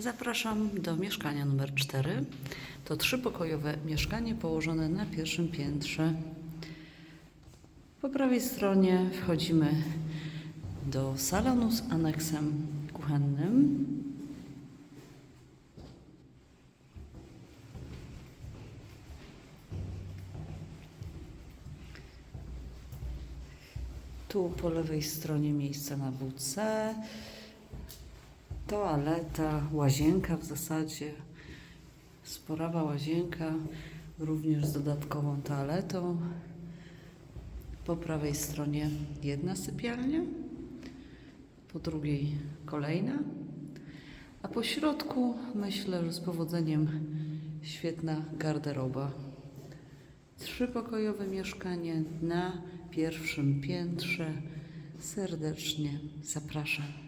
Zapraszam do mieszkania numer 4. To trzypokojowe mieszkanie położone na pierwszym piętrze. Po prawej stronie wchodzimy do salonu z aneksem kuchennym. Tu po lewej stronie miejsce na WC, toaleta, łazienka w zasadzie, sporawa łazienka, również z dodatkową toaletą. Po prawej stronie jedna sypialnia, po drugiej kolejna, a po środku myślę, że z powodzeniem świetna garderoba. Trzypokojowe mieszkanie na pierwszym piętrze. Serdecznie zapraszam.